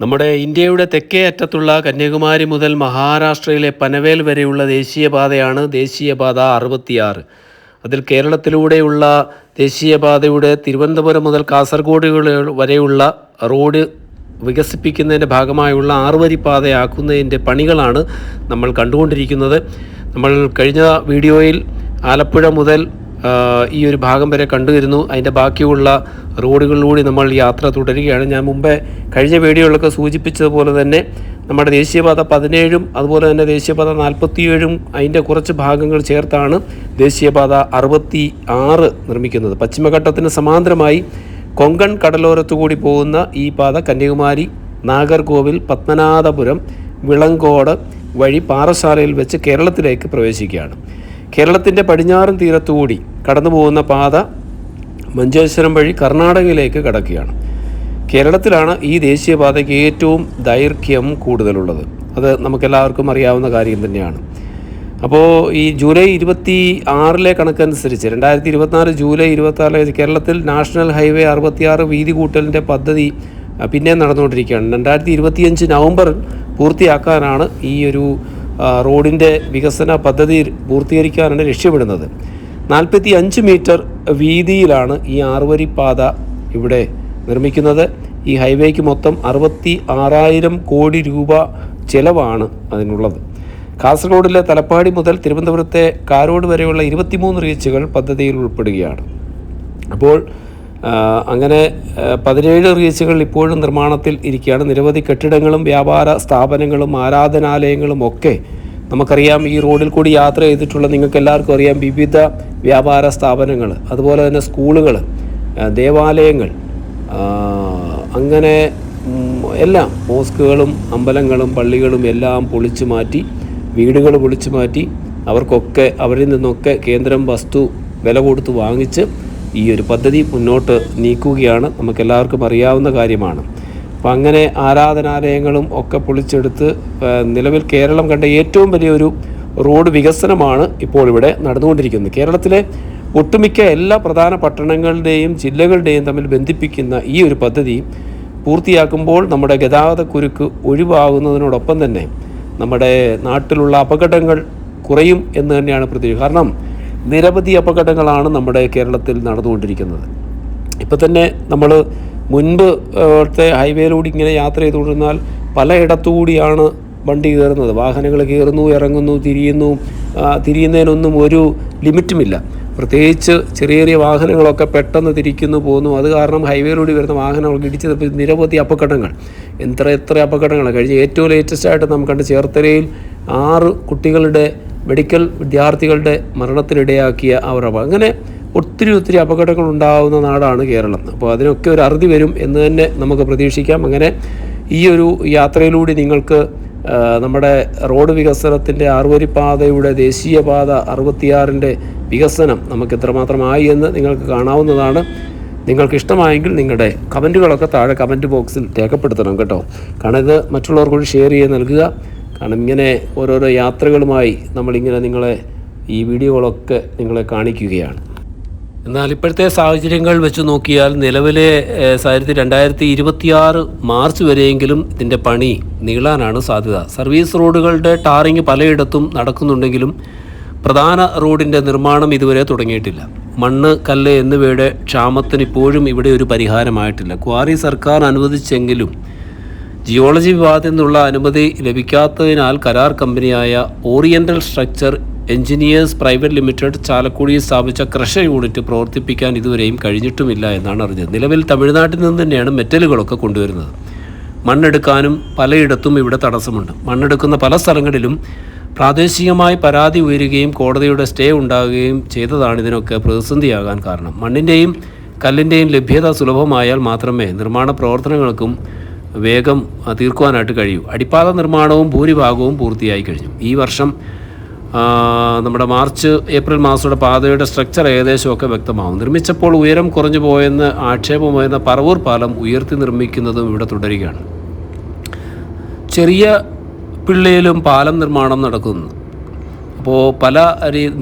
നമ്മുടെ ഇന്ത്യയുടെ തെക്കേ അറ്റത്തുള്ള കന്യാകുമാരി മുതൽ മഹാരാഷ്ട്രയിലെ പനവേൽ വരെയുള്ള ദേശീയപാതയാണ് ദേശീയപാത അറുപത്തിയാറ്. അതിൽ കേരളത്തിലൂടെയുള്ള ദേശീയപാതയുടെ തിരുവനന്തപുരം മുതൽ കാസർഗോഡ് വരെയുള്ള റോഡ് വികസിപ്പിക്കുന്നതിന്റെ ഭാഗമായുള്ള ആറുവരിപ്പാതയാക്കുന്നതിന്റെ പണികളാണ് നമ്മൾ കണ്ടുകൊണ്ടിരിക്കുന്നത്. നമ്മൾ കഴിഞ്ഞ വീഡിയോയിൽ ആലപ്പുഴ മുതൽ ഈ ഒരു ഭാഗം വരെ കണ്ടുവരുന്നു. അതിന്റെ ബാക്കിയുള്ള റോഡുകളിലൂടെ നമ്മൾ യാത്ര തുടരുകയാണ്. ഞാൻ മുമ്പേ കഴിഞ്ഞ വീഡിയോകളൊക്കെ സൂചിപ്പിച്ചതുപോലെ തന്നെ നമ്മുടെ ദേശീയപാത പതിനേഴും അതുപോലെ തന്നെ ദേശീയപാത നാൽപ്പത്തിയേഴും അതിന്റെ കുറച്ച് ഭാഗങ്ങൾ ചേർത്താണ് ദേശീയപാത അറുപത്തി ആറ് നിർമ്മിക്കുന്നത്. പശ്ചിമഘട്ടത്തിന് സമാന്തരമായി കൊങ്കൺ കടലോരത്തു കൂടി പോകുന്ന ഈ പാത കന്യാകുമാരി നാഗർകോവിൽ പത്മനാഭപുരം വിളങ്കോട് വഴി പാറശാലയിൽ വെച്ച് കേരളത്തിലേക്ക് പ്രവേശിക്കുകയാണ്. കേരളത്തിന്റെ പടിഞ്ഞാറൻ തീരത്തുകൂടി കടന്നു പോകുന്ന പാത മഞ്ചേശ്വരം വഴി കർണാടകയിലേക്ക് കടക്കുകയാണ്. കേരളത്തിലാണ് ഈ ദേശീയപാതയ്ക്ക് ഏറ്റവും ദൈർഘ്യം കൂടുതലുള്ളത്. അത് നമുക്കെല്ലാവർക്കും അറിയാവുന്ന കാര്യം തന്നെയാണ്. അപ്പോൾ ഈ ജൂലൈ ഇരുപത്തി ആറിലെ കണക്കനുസരിച്ച് രണ്ടായിരത്തി ഇരുപത്തിനാല് ജൂലൈ ഇരുപത്തി കേരളത്തിൽ നാഷണൽ ഹൈവേ അറുപത്തിയാറ് വീതി കൂട്ടലിന്റെ പദ്ധതി പിന്നെ നടന്നുകൊണ്ടിരിക്കുകയാണ്. രണ്ടായിരത്തി ഇരുപത്തിയഞ്ച് നവംബറിൽ പൂർത്തിയാക്കാനാണ് ഈ ഒരു റോഡിന്റെ വികസന പദ്ധതി പൂർത്തീകരിക്കാനാണ് ലക്ഷ്യമിടുന്നത്. നാൽപ്പത്തി അഞ്ച് മീറ്റർ വീതിയിലാണ് ഈ ആറുവരി പാത ഇവിടെ നിർമ്മിക്കുന്നത്. ഈ ഹൈവേക്ക് മൊത്തം അറുപത്തി ആറായിരം കോടി രൂപ ചെലവാണ് അതിനുള്ളത്. കാസർഗോഡിലെ തലപ്പാടി മുതൽ തിരുവനന്തപുരത്തെ കാരോട് വരെയുള്ള ഇരുപത്തിമൂന്ന് റീച്ചുകൾ പദ്ധതിയിൽ ഉൾപ്പെടുകയാണ്. അപ്പോൾ അങ്ങനെ പതിനേഴ് റീച്ചുകൾ ഇപ്പോഴും നിർമ്മാണത്തിൽ ഇരിക്കുകയാണ്. നിരവധി കെട്ടിടങ്ങളും വ്യാപാര സ്ഥാപനങ്ങളും ആരാധനാലയങ്ങളും ഒക്കെ നമുക്കറിയാം ഈ റോഡിൽ കൂടി യാത്ര ചെയ്തിട്ടുള്ള നിങ്ങൾക്ക് എല്ലാവർക്കും അറിയാം വിവിധ വ്യാപാര സ്ഥാപനങ്ങൾ അതുപോലെ തന്നെ സ്കൂളുകൾ ദേവാലയങ്ങൾ അങ്ങനെ എല്ലാം മോസ്കുകളും അമ്പലങ്ങളും പള്ളികളും എല്ലാം പൊളിച്ചു മാറ്റി വീടുകൾ പൊളിച്ചു മാറ്റി അവർക്കൊക്കെ അവരിൽ നിന്നൊക്കെ കേന്ദ്രം വസ്തു വില കൊടുത്ത് വാങ്ങിച്ച് ഈ ഒരു പദ്ധതി മുന്നോട്ട് നീക്കുകയാണ്. നമുക്കെല്ലാവർക്കും അറിയാവുന്ന കാര്യമാണ്. അപ്പം അങ്ങനെ ആരാധനാലയങ്ങളും ഒക്കെ പൊളിച്ചെടുത്ത് നിലവിൽ കേരളം കണ്ട ഏറ്റവും വലിയൊരു റോഡ് വികസനമാണ് ഇപ്പോൾ ഇവിടെ നടന്നുകൊണ്ടിരിക്കുന്നത്. കേരളത്തിലെ ഒട്ടുമിക്ക എല്ലാ പ്രധാന പട്ടണങ്ങളുടെയും ജില്ലകളുടെയും തമ്മിൽ ബന്ധിപ്പിക്കുന്ന ഈ ഒരു പദ്ധതി പൂർത്തിയാക്കുമ്പോൾ നമ്മുടെ ഗതാഗത കുരുക്ക് ഒഴിവാകുന്നതിനോടൊപ്പം തന്നെ നമ്മുടെ നാട്ടിലുള്ള അപകടങ്ങൾ കുറയും എന്ന് തന്നെയാണ് പ്രതീക്ഷ. കാരണം നിരവധി അപകടങ്ങളാണ് നമ്മുടെ കേരളത്തിൽ നടന്നുകൊണ്ടിരിക്കുന്നത്. ഇപ്പം തന്നെ നമ്മൾ മുൻപ് അവിടുത്തെ ഹൈവേയിലൂടെ ഇങ്ങനെ യാത്ര ചെയ്തുകൊണ്ടിരുന്നാൽ പലയിടത്തുകൂടിയാണ് വണ്ടി കയറുന്നത്. വാഹനങ്ങൾ കയറുന്നു ഇറങ്ങുന്നു തിരിയുന്നു. തിരിയുന്നതിനൊന്നും ഒരു ലിമിറ്റുമില്ല. പ്രത്യേകിച്ച് ചെറിയ ചെറിയ വാഹനങ്ങളൊക്കെ പെട്ടെന്ന് തിരിക്കുന്നു പോകുന്നു അത് കാരണം ഹൈവേയിലൂടെ വരുന്ന വാഹനങ്ങൾക്ക് ഇടിച്ച് നിരവധി അപകടങ്ങൾ. എത്ര എത്ര അപകടങ്ങൾ കഴിഞ്ഞ ഏറ്റവും ലേറ്റസ്റ്റ് ആയിട്ട് നമുക്ക് കണ്ട് ചേർത്തലയിൽ ആറ് കുട്ടികളുടെ മെഡിക്കൽ വിദ്യാർത്ഥികളുടെ മരണത്തിനിടയാക്കിയ ആ ഒരു അങ്ങനെ ഒത്തിരി ഒത്തിരി അപകടങ്ങൾ ഉണ്ടാകുന്ന നാടാണ് കേരളം. അപ്പോൾ അതിനൊക്കെ ഒരു അറുതി വരും എന്ന് തന്നെ നമുക്ക് പ്രതീക്ഷിക്കാം. അങ്ങനെ ഈ ഒരു യാത്രയിലൂടെ നിങ്ങൾക്ക് നമ്മുടെ റോഡ് വികസനത്തിന്റെ ആറുവരിപ്പാതയുടെ ദേശീയപാത അറുപത്തിയാറിന്റെ വികസനം നമുക്ക് എത്രമാത്രമായി എന്ന് നിങ്ങൾക്ക് കാണാവുന്നതാണ്. നിങ്ങൾക്ക് ഇഷ്ടമായെങ്കിൽ നിങ്ങളുടെ കമന്റുകളൊക്കെ താഴെ കമന്റ് ബോക്സിൽ രേഖപ്പെടുത്തണം കേട്ടോ. കാരണം ഇത് മറ്റുള്ളവർക്ക് കൂടി ഷെയർ ചെയ്ത് നൽകുക. കാരണം ഇങ്ങനെ ഓരോരോ യാത്രകളുമായി നമ്മളിങ്ങനെ നിങ്ങളെ ഈ വീഡിയോകളൊക്കെ നിങ്ങളെ കാണിക്കുകയാണ്. എന്നാൽ ഇപ്പോഴത്തെ സാഹചര്യങ്ങൾ വെച്ച് നോക്കിയാൽ നിലവിലെ സാഹചര്യത്തിൽ രണ്ടായിരത്തി ഇരുപത്തിയാറ് മാർച്ച് വരെയെങ്കിലും ഇതിന്റെ പണി നീളാനാണ് സാധ്യത. സർവീസ് റോഡുകളുടെ ടാറിങ് പലയിടത്തും നടക്കുന്നുണ്ടെങ്കിലും പ്രധാന റോഡിന്റെ നിർമ്മാണം ഇതുവരെ തുടങ്ങിയിട്ടില്ല. മണ്ണ് കല്ല് എന്നിവയുടെ ക്ഷാമത്തിന് ഇപ്പോഴും ഇവിടെ ഒരു പരിഹാരമായിട്ടില്ല. ക്വാറി സർക്കാർ അനുവദിച്ചെങ്കിലും ജിയോളജി വിഭാഗത്തിൽ നിന്നുള്ള അനുമതി ലഭിക്കാത്തതിനാൽ കരാർ കമ്പനിയായ oriental structure engineers private limited ചാലക്കുടിയിൽ സ്ഥാപിച്ച ക്രഷർ യൂണിറ്റ് പ്രവർത്തിപ്പിക്കാൻ ഇതുവരെയും കഴിഞ്ഞിട്ടുമില്ല എന്നാണ് അറിഞ്ഞത്. നിലവിൽ തമിഴ്നാട്ടിൽ നിന്ന് തന്നെയാണ് മെറ്റലുകളൊക്കെ കൊണ്ടുവരുന്നത്. മണ്ണെടുക്കാനും പലയിടത്തും ഇവിടെ തടസ്സമുണ്ട്. മണ്ണെടുക്കുന്ന പല സ്ഥലങ്ങളിലും പ്രാദേശികമായി പരാതി ഉയരുകയും കോടതിയുടെ സ്റ്റേ ഉണ്ടാകുകയും ചെയ്തതാണ് ഇതിനൊക്കെ പ്രതിസന്ധിയാകാൻ കാരണം. മണ്ണിന്റെയും കല്ലിന്റെയും ലഭ്യത സുലഭമായാൽ മാത്രമേ നിർമ്മാണ പ്രവർത്തനങ്ങൾക്കും വേഗം തീർക്കുവാനായിട്ട് കഴിയൂ. അടിപ്പാത നിർമ്മാണവും ഭൂരിഭാഗവും പൂർത്തിയായി കഴിഞ്ഞു. ഈ വർഷം നമ്മുടെ മാർച്ച് ഏപ്രിൽ മാസത്തോടെ പാതയുടെ സ്ട്രക്ചർ ഏകദേശമൊക്കെ വ്യക്തമാവും. നിർമ്മിച്ചപ്പോൾ ഉയരം കുറഞ്ഞു പോയെന്ന് ആക്ഷേപമായിരുന്ന പറവൂർ പാലം ഉയർത്തി നിർമ്മിക്കുന്നതും ഇവിടെ തുടരുകയാണ്. ചെറിയ പിള്ളയിലും പാലം നിർമ്മാണം നടക്കുന്നു. അപ്പോൾ പല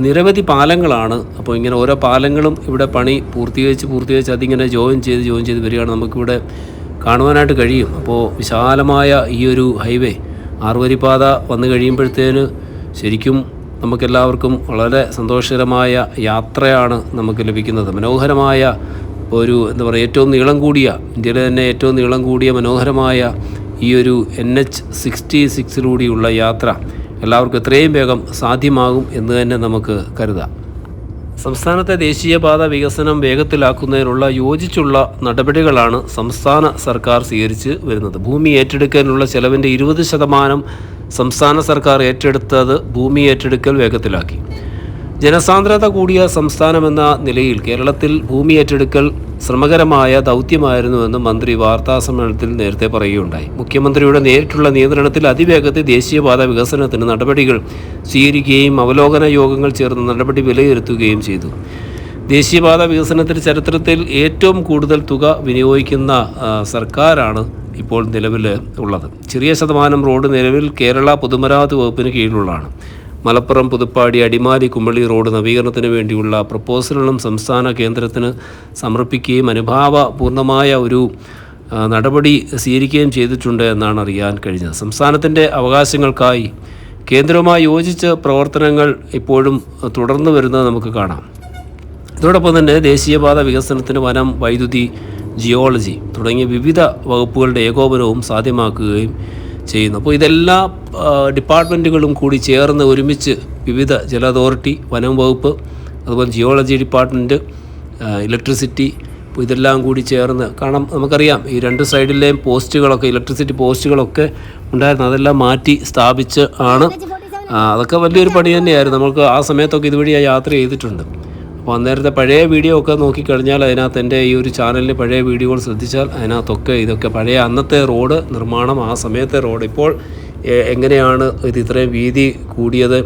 നിരവധി പാലങ്ങളാണ്. അപ്പോൾ ഇങ്ങനെ ഓരോ പാലങ്ങളും ഇവിടെ പണി പൂർത്തീകരിച്ച് പൂർത്തീകരിച്ച് അതിങ്ങനെ ജോയിൻ ചെയ്ത് ജോയിൻ ചെയ്ത് വരികയാണ് നമുക്കിവിടെ കാണുവാനായിട്ട് കഴിയും. അപ്പോൾ വിശാലമായ ഈ ഒരു ഹൈവേ ആറുവരിപ്പാത വന്നു കഴിയുമ്പോഴത്തേന് ശരിക്കും നമുക്കെല്ലാവർക്കും വളരെ സന്തോഷകരമായ യാത്രയാണ് നമുക്ക് ലഭിക്കുന്നത്. മനോഹരമായ ഒരു എന്താ പറയുക ഏറ്റവും നീളം കൂടിയ ഇന്ത്യയിലെ തന്നെ ഏറ്റവും നീളം കൂടിയ മനോഹരമായ ഈ ഒരു എൻ എച്ച് സിക്സ്റ്റി സിക്സിലൂടെയുള്ള യാത്ര എല്ലാവർക്കും എത്രയും വേഗം സാധ്യമാകും എന്ന് തന്നെ നമുക്ക് കരുതാം. സംസ്ഥാനത്തെ ദേശീയപാത വികസനം വേഗത്തിലാക്കുന്നതിനുള്ള യോജിച്ചുള്ള നടപടികളാണ് സംസ്ഥാന സർക്കാർ സ്വീകരിച്ച് വരുന്നത്. ഭൂമി ഏറ്റെടുക്കാനുള്ള ചെലവിന്റെ ഇരുപത് ശതമാനം സംസ്ഥാന സർക്കാർ ഏറ്റെടുത്തത് ഭൂമി ഏറ്റെടുക്കൽ വേഗത്തിലാക്കി. ജനസാന്ദ്രത കൂടിയ സംസ്ഥാനമെന്ന നിലയിൽ കേരളത്തിൽ ഭൂമി ഏറ്റെടുക്കൽ ശ്രമകരമായ ദൗത്യമായിരുന്നുവെന്ന് മന്ത്രി വാർത്താ സമ്മേളനത്തിൽ നേരത്തെ പറയുകയുണ്ടായി. മുഖ്യമന്ത്രിയുടെ നേരിട്ടുള്ള നിയന്ത്രണത്തിൽ അതിവേഗത്തിൽ ദേശീയപാത വികസനത്തിന് നടപടികൾ സ്വീകരിക്കുകയും അവലോകന യോഗങ്ങൾ ചേർന്ന് നടപടി വിലയിരുത്തുകയും ചെയ്തു. ദേശീയപാത വികസനത്തിന് ചരിത്രത്തിൽ ഏറ്റവും കൂടുതൽ തുക വിനിയോഗിക്കുന്ന സർക്കാരാണ് ഇപ്പോൾ നിലവിൽ ഉള്ളത്. ചെറിയ ശതമാനം റോഡ് നിലവിൽ കേരള പൊതുമരാമത്ത് വകുപ്പിന് കീഴിലുള്ളതാണ്. മലപ്പുറം പുതുപ്പാടി അടിമാലി കുമ്പളി റോഡ് നവീകരണത്തിന് വേണ്ടിയുള്ള പ്രപ്പോസലുകളും സംസ്ഥാന കേന്ദ്രത്തിന് സമർപ്പിക്കുകയും അനുഭാവപൂർണമായ ഒരു നടപടി സ്വീകരിക്കുകയും ചെയ്തിട്ടുണ്ട് എന്നാണ് അറിയാൻ കഴിഞ്ഞത്. സംസ്ഥാനത്തിന്റെ അവകാശങ്ങൾക്കായി കേന്ദ്രവുമായി യോജിച്ച് പ്രവർത്തനങ്ങൾ ഇപ്പോഴും തുടർന്നു വരുന്നത് നമുക്ക് കാണാം. ഇതോടൊപ്പം തന്നെ ദേശീയപാത വികസനത്തിന് വനം വൈദ്യുതി ജിയോളജി തുടങ്ങിയ വിവിധ വകുപ്പുകളുടെ ഏകോപനവും സാധ്യമാക്കുകയും ചെയ്യുന്നു. അപ്പോൾ ഇതെല്ലാ ഡിപ്പാർട്ട്മെന്റുകളും കൂടി ചേർന്ന് ഒരുമിച്ച് വിവിധ ജല അതോറിറ്റി വനം വകുപ്പ് അതുപോലെ ജിയോളജി ഡിപ്പാർട്ട്മെന്റ് ഇലക്ട്രിസിറ്റി അപ്പോൾ ഇതെല്ലാം കൂടി ചേർന്ന് കാരണം നമുക്കറിയാം ഈ രണ്ട് സൈഡിലെയും പോസ്റ്റുകളൊക്കെ ഇലക്ട്രിസിറ്റി പോസ്റ്റുകളൊക്കെ ഉണ്ടായിരുന്നു. അതെല്ലാം മാറ്റി സ്ഥാപിച്ച് ആണ് അതൊക്കെ വലിയൊരു പണി തന്നെയായിരുന്നു. നമുക്ക് ആ സമയത്തൊക്കെ ഇതുവഴി യാത്ര ചെയ്തിട്ടുണ്ട്. അപ്പോൾ അന്നേരത്തെ പഴയ വീഡിയോ ഒക്കെ നോക്കിക്കഴിഞ്ഞാൽ അതിനകത്ത് എന്റെ ഈ ഒരു ചാനലിൽ പഴയ വീഡിയോകൾ ശ്രദ്ധിച്ചാൽ അതിനകത്തൊക്കെ ഇതൊക്കെ പഴയ അന്നത്തെ റോഡ് നിർമ്മാണം ആ സമയത്തെ റോഡ് ഇപ്പോൾ എങ്ങനെയാണ് ഇത് ഇത്രയും വീതി കൂടിയത്?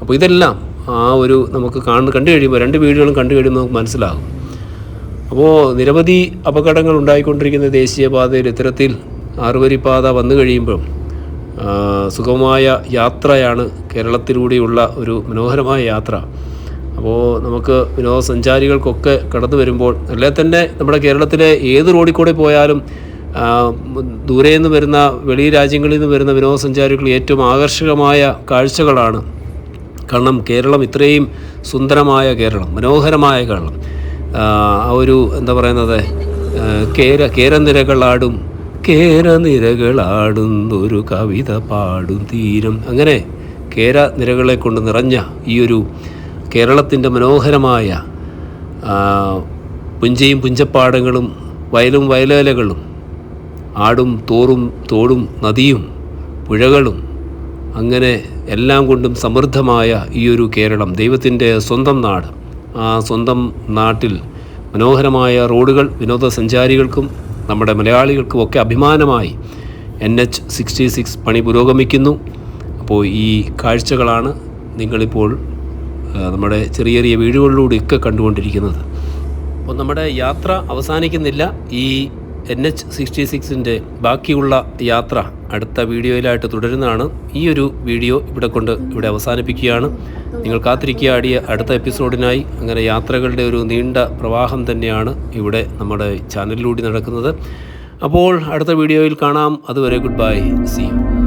അപ്പോൾ ഇതെല്ലാം ആ ഒരു നമുക്ക് കാണുന്ന കണ്ടു കഴിയുമ്പോൾ രണ്ട് വീഡിയോകളും കണ്ടു കഴിയുമ്പോൾ നമുക്ക് മനസ്സിലാകും. അപ്പോൾ നിരവധി അപകടങ്ങൾ ഉണ്ടായിക്കൊണ്ടിരിക്കുന്ന ദേശീയപാതയിൽ ഇത്തരത്തിൽ ആറുവരിപ്പാത വന്നു കഴിയുമ്പോൾ സുഖമായ യാത്രയാണ് കേരളത്തിലൂടെയുള്ള ഒരു മനോഹരമായ യാത്ര. അപ്പോൾ നമുക്ക് വിനോദസഞ്ചാരികൾക്കൊക്കെ കടന്നു വരുമ്പോൾ അല്ലെ തന്നെ നമ്മുടെ കേരളത്തിലെ ഏത് റോഡിൽ കൂടെ പോയാലും ദൂരെ നിന്ന് വരുന്ന വെളി രാജ്യങ്ങളിൽ നിന്ന് വരുന്ന വിനോദസഞ്ചാരികൾ ഏറ്റവും ആകർഷകമായ കാഴ്ചകളാണ് കാരണം കേരളം ഇത്രയും സുന്ദരമായ കേരളം മനോഹരമായ കേരളം. ആ ഒരു എന്താ പറയുന്നത് കേര കേരനിരകളാടും കേരനിരകളാടുന്നൊരു കവിത പാടും തീരം. അങ്ങനെ കേരനിരകളെ കൊണ്ട് നിറഞ്ഞ ഈ ഒരു കേരളത്തിന്റെ മനോഹരമായ പുഞ്ചയും പുഞ്ചപ്പാടങ്ങളും വയലും വയലേലകളും ആടും തോറും തോടും നദിയും പുഴകളും അങ്ങനെ എല്ലാം കൊണ്ടും സമൃദ്ധമായ ഈ ഒരു കേരളം ദൈവത്തിന്റെ സ്വന്തം നാട്. ആ സ്വന്തം നാട്ടിൽ മനോഹരമായ റോഡുകൾ വിനോദസഞ്ചാരികൾക്കും നമ്മുടെ മലയാളികൾക്കും ഒക്കെ അഭിമാനമായി എൻ എച്ച് സിക്സ്റ്റി സിക്സ് പണി പുരോഗമിക്കുന്നു. അപ്പോൾ ഈ കാഴ്ചകളാണ് നിങ്ങളിപ്പോൾ നമ്മുടെ ചെറിയ ചെറിയ വീടുകളിലൂടെയൊക്കെ കണ്ടുകൊണ്ടിരിക്കുന്നത്. അപ്പോൾ നമ്മുടെ യാത്ര അവസാനിക്കുന്നില്ല. ഈ എൻ എച്ച് സിക്സ്റ്റി സിക്സിന്റെ ബാക്കിയുള്ള യാത്ര അടുത്ത വീഡിയോയിലായിട്ട് തുടരുന്നതാണ്. ഈ ഒരു വീഡിയോ ഇവിടെ കൊണ്ട് ഇവിടെ അവസാനിപ്പിക്കുകയാണ്. നിങ്ങൾ കാത്തിരിക്കുക. അടിയ അടുത്ത എപ്പിസോഡിനായി അങ്ങനെ യാത്രകളുടെ ഒരു നീണ്ട പ്രവാഹം തന്നെയാണ് ഇവിടെ നമ്മുടെ ചാനലിലൂടെ നടക്കുന്നത്. അപ്പോൾ അടുത്ത വീഡിയോയിൽ കാണാം. അതുവരെ ഗുഡ് ബൈ സി യു